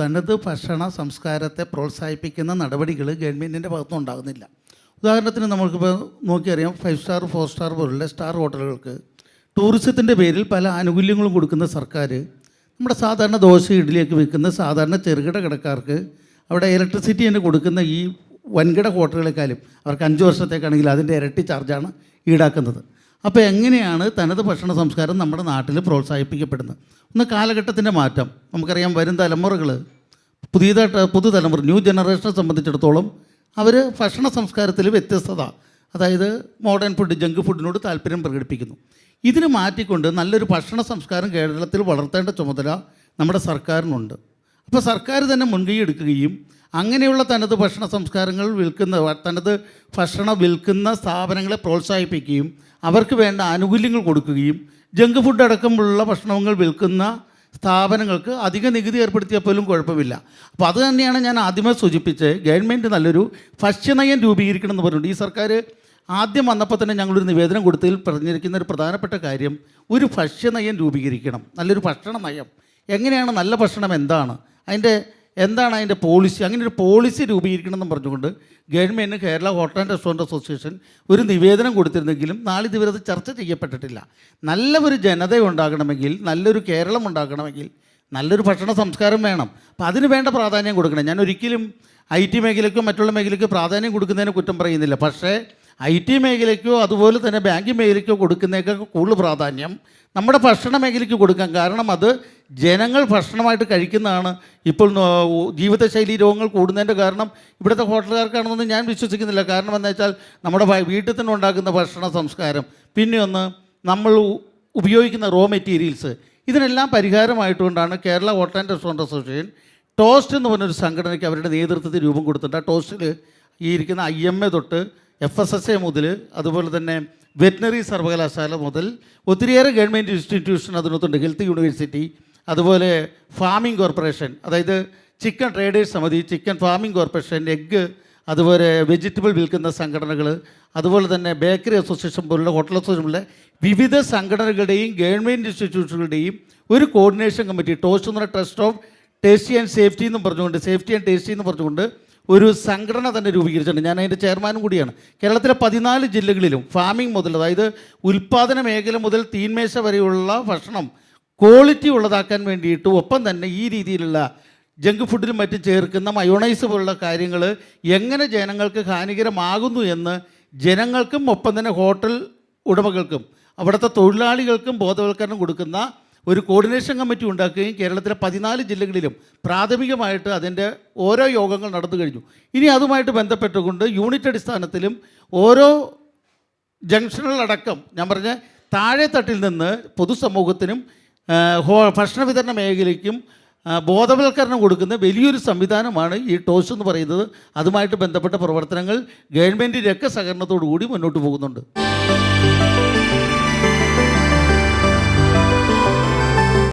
തനത് ഭക്ഷണ സംസ്കാരത്തെ പ്രോത്സാഹിപ്പിക്കുന്ന നടപടികൾ ഗവൺമെന്റിന്റെ ഭാഗത്തുനിന്ന് ഉണ്ടാകുന്നില്ല. ഉദാഹരണത്തിന് നമ്മൾക്കിപ്പോൾ നോക്കിയറിയാം ഫൈവ് സ്റ്റാർ ഫോർ സ്റ്റാർ പോലുള്ള സ്റ്റാർ ഹോട്ടലുകൾക്ക് ടൂറിസത്തിന്റെ പേരിൽ പല ആനുകൂല്യങ്ങളും കൊടുക്കുന്ന സർക്കാർ നമ്മുടെ സാധാരണ ദോശ ഇഡ്ഡലിയൊക്കെ വിൽക്കുന്ന സാധാരണ ചെറുകിട കടക്കാർക്ക് അവിടെ ഇലക്ട്രിസിറ്റി തന്നെ കൊടുക്കുന്ന ഈ വൻകിട ഹോട്ടലുകളെക്കാളും അവർക്ക് അഞ്ച് വർഷത്തേക്കാണെങ്കിൽ അതിന്റെ ഇരട്ടി ചാർജാണ് ഈടാക്കുന്നത്. അപ്പോൾ എങ്ങനെയാണ് തനത് ഭക്ഷണ സംസ്കാരം നമ്മുടെ നാട്ടിൽ പ്രോത്സാഹിപ്പിക്കപ്പെടുന്നത്? ഒന്ന് കാലഘട്ടത്തിന്റെ മാറ്റം. നമുക്കറിയാം വരും തലമുറകൾ പുതിയതായിട്ട് പുതുതലമുറ ന്യൂ ജനറേഷനെ സംബന്ധിച്ചിടത്തോളം അവർ ഭക്ഷണ സംസ്കാരത്തിൽ വ്യത്യസ്തത അതായത് മോഡേൺ ഫുഡ് ജങ്ക് ഫുഡിനോട് താല്പര്യം പ്രകടിപ്പിക്കുന്നു. ഇതിന് മാറ്റിക്കൊണ്ട് നല്ലൊരു ഭക്ഷണ സംസ്കാരം കേരളത്തിൽ വളർത്തേണ്ട ചുമതല നമ്മുടെ സർക്കാരിനുണ്ട്. അപ്പോൾ സർക്കാർ തന്നെ മുൻകൈ എടുക്കുകയും അങ്ങനെയുള്ള തനത് ഭക്ഷണ സംസ്കാരങ്ങൾ വിൽക്കുന്ന തനത് ഭക്ഷണം വിൽക്കുന്ന സ്ഥാപനങ്ങളെ പ്രോത്സാഹിപ്പിക്കുകയും അവർക്ക് വേണ്ട ആനുകൂല്യങ്ങൾ കൊടുക്കുകയും ജങ്ക് ഫുഡ് അടക്കമുള്ള ഭക്ഷണങ്ങൾ വിൽക്കുന്ന സ്ഥാപനങ്ങൾക്ക് അധിക നികുതി ഏർപ്പെടുത്തിയാൽ പോലും കുഴപ്പമില്ല. അപ്പോൾ അത് തന്നെയാണ് ഞാൻ ആദ്യമേ സൂചിപ്പിച്ച് ഗവൺമെന്റ് നല്ലൊരു ഭക്ഷ്യനയം രൂപീകരിക്കണം എന്ന് പറഞ്ഞിട്ടുണ്ട് ഈ സർക്കാർ ആദ്യം വന്നപ്പോൾ തന്നെ ഞങ്ങളൊരു നിവേദനം കൊടുത്തതിൽ പറഞ്ഞിരിക്കുന്ന ഒരു പ്രധാനപ്പെട്ട കാര്യം ഒരു ഭക്ഷ്യനയം രൂപീകരിക്കണം. നല്ലൊരു ഭക്ഷണ നയം. എങ്ങനെയാണ് നല്ല ഭക്ഷണം എന്താണ്? അതിന്റെ എന്താണ് അതിന്റെ പോളിസി? അങ്ങനെ ഒരു പോളിസി രൂപീകരിക്കണമെന്ന് പറഞ്ഞുകൊണ്ട് government Kerala hotel and restaurant association ഒരു നിവേദനം കൊടുത്തിരുന്നെങ്കിലും നാളെ ഇതുവരെ അത് ചർച്ച ചെയ്യപ്പെട്ടിട്ടില്ല. നല്ല ഒരു ജനത ഉണ്ടാകണമെങ്കിൽ നല്ലൊരു കേരളം ഉണ്ടാക്കണമെങ്കിൽ നല്ലൊരു ഭക്ഷണ സംസ്കാരം വേണം. അപ്പം അതിന് വേണ്ട പ്രാധാന്യം കൊടുക്കണം. ഞാൻ ഒരിക്കലും ഐ ടി മേഖലയ്ക്കും മറ്റുള്ള മേഖലയ്ക്കും പ്രാധാന്യം കൊടുക്കുന്നതിന് കുറ്റം പറയുന്നില്ല. പക്ഷേ ഐ ടി മേഖലയ്ക്കോ അതുപോലെ തന്നെ ബാങ്കിങ് മേഖലയ്ക്കോ കൊടുക്കുന്നതിനേക്കാൾ കൂടുതൽ പ്രാധാന്യം നമ്മുടെ ഭക്ഷണ മേഖലയ്ക്ക് കൊടുക്കാം. കാരണം അത് ജനങ്ങൾ ഭക്ഷണമായിട്ട് കഴിക്കുന്നതാണ്. ഇപ്പോൾ ജീവിതശൈലി രോഗങ്ങൾ കൂടുന്നതിന്റെ കാരണം ഇവിടുത്തെ ഹോട്ടലുകാർക്കാണെന്നൊന്നും ഞാൻ വിശ്വസിക്കുന്നില്ല. കാരണം എന്താ വെച്ചാൽ നമ്മുടെ വീട്ടിൽ തന്നെ ഉണ്ടാക്കുന്ന ഭക്ഷണ സംസ്കാരം. പിന്നെ ഒന്ന് നമ്മൾ ഉപയോഗിക്കുന്ന റോ മെറ്റീരിയൽസ് ഇതിനെല്ലാം പരിഹാരമായിട്ടുകൊണ്ടാണ് Kerala hotel and restaurant association toast എന്ന് പറഞ്ഞൊരു സംഘടനയ്ക്ക് അവരുടെ നേതൃത്വത്തിൽ രൂപം കൊടുത്തിട്ടുണ്ട്. ആ ടോസ്റ്റിൽ ഈ ഇരിക്കുന്ന ഐ എം എ തൊട്ട് എഫ് എസ് എസ് എ മുതൽ അതുപോലെ തന്നെ വെറ്റിനറി സർവകലാശാല മുതൽ ഒത്തിരിയേറെ ഗവൺമെന്റ് ഇൻസ്റ്റിറ്റ്യൂഷൻ അതിനകത്തുണ്ട്. ഹെൽത്ത് യൂണിവേഴ്സിറ്റി അതുപോലെ ഫാമിംഗ് കോർപ്പറേഷൻ അതായത് ചിക്കൻ ട്രേഡേഴ്സ് സമിതി ചിക്കൻ ഫാമിംഗ് കോർപ്പറേഷൻ എഗ്ഗ് അതുപോലെ വെജിറ്റബിൾ വിൽക്കുന്ന സംഘടനകൾ അതുപോലെ തന്നെ ബേക്കറി അസോസിയേഷൻ പോലുള്ള ഹോട്ടൽ അസോസിയേഷൻ പോലുള്ള വിവിധ സംഘടനകളുടെയും ഗവൺമെന്റ് ഇൻസ്റ്റിറ്റ്യൂഷനുകളുടെയും ഒരു കോർഡിനേഷൻ കമ്മിറ്റി ടോസ്റ്റ് എന്ന് പറഞ്ഞ trust of tasty and safety എന്നും പറഞ്ഞുകൊണ്ട് സേഫ്റ്റി ആൻഡ് ടേസ്റ്റി എന്ന് പറഞ്ഞുകൊണ്ട് ഒരു സംഘടന തന്നെ രൂപീകരിച്ചിട്ടുണ്ട്. ഞാൻ അതിന്റെ ചെയർമാനും കൂടിയാണ്. കേരളത്തിലെ പതിനാല് ജില്ലകളിലും ഫാമിംഗ് മുതൽ അതായത് ഉൽപ്പാദന മേഖല മുതൽ തീന്മേശ വരെയുള്ള ഭക്ഷണം ക്വാളിറ്റി ഉള്ളതാക്കാൻ വേണ്ടിയിട്ട് ഒപ്പം തന്നെ ഈ രീതിയിലുള്ള ജങ്ക് ഫുഡിലും മറ്റും ചേർക്കുന്ന മയോണൈസ് പോലുള്ള കാര്യങ്ങൾ എങ്ങനെ ജനങ്ങൾക്ക് ഹാനികരമാകുന്നു എന്ന് ജനങ്ങൾക്കും ഒപ്പം തന്നെ ഹോട്ടൽ ഉടമകൾക്കും അവിടുത്തെ തൊഴിലാളികൾക്കും ബോധവൽക്കരണം കൊടുക്കുന്ന ഒരു കോർഡിനേഷൻ കമ്മിറ്റി ഉണ്ടാക്കുകയും കേരളത്തിലെ പതിനാല് ജില്ലകളിലും പ്രാഥമികമായിട്ട് അതിന്റെ ഓരോ യോഗങ്ങൾ നടന്നു കഴിഞ്ഞു. ഇനി അതുമായിട്ട് ബന്ധപ്പെട്ടുകൊണ്ട് യൂണിറ്റ് അടിസ്ഥാനത്തിലും ഓരോ ജംഗ്ഷനുകളടക്കം ഞാൻ പറഞ്ഞ താഴെ തട്ടിൽ നിന്ന് പൊതുസമൂഹത്തിനും ഭക്ഷണ വിതരണ മേഖലയ്ക്കും ബോധവൽക്കരണം കൊടുക്കുന്ന വലിയൊരു സംവിധാനമാണ് ഈ ടോസ് എന്ന് പറയുന്നത്. അതുമായിട്ട് ബന്ധപ്പെട്ട പ്രവർത്തനങ്ങൾ ഗവൺമെന്റ് സഹകരണത്തോടു കൂടി മുന്നോട്ട് പോകുന്നുണ്ട്.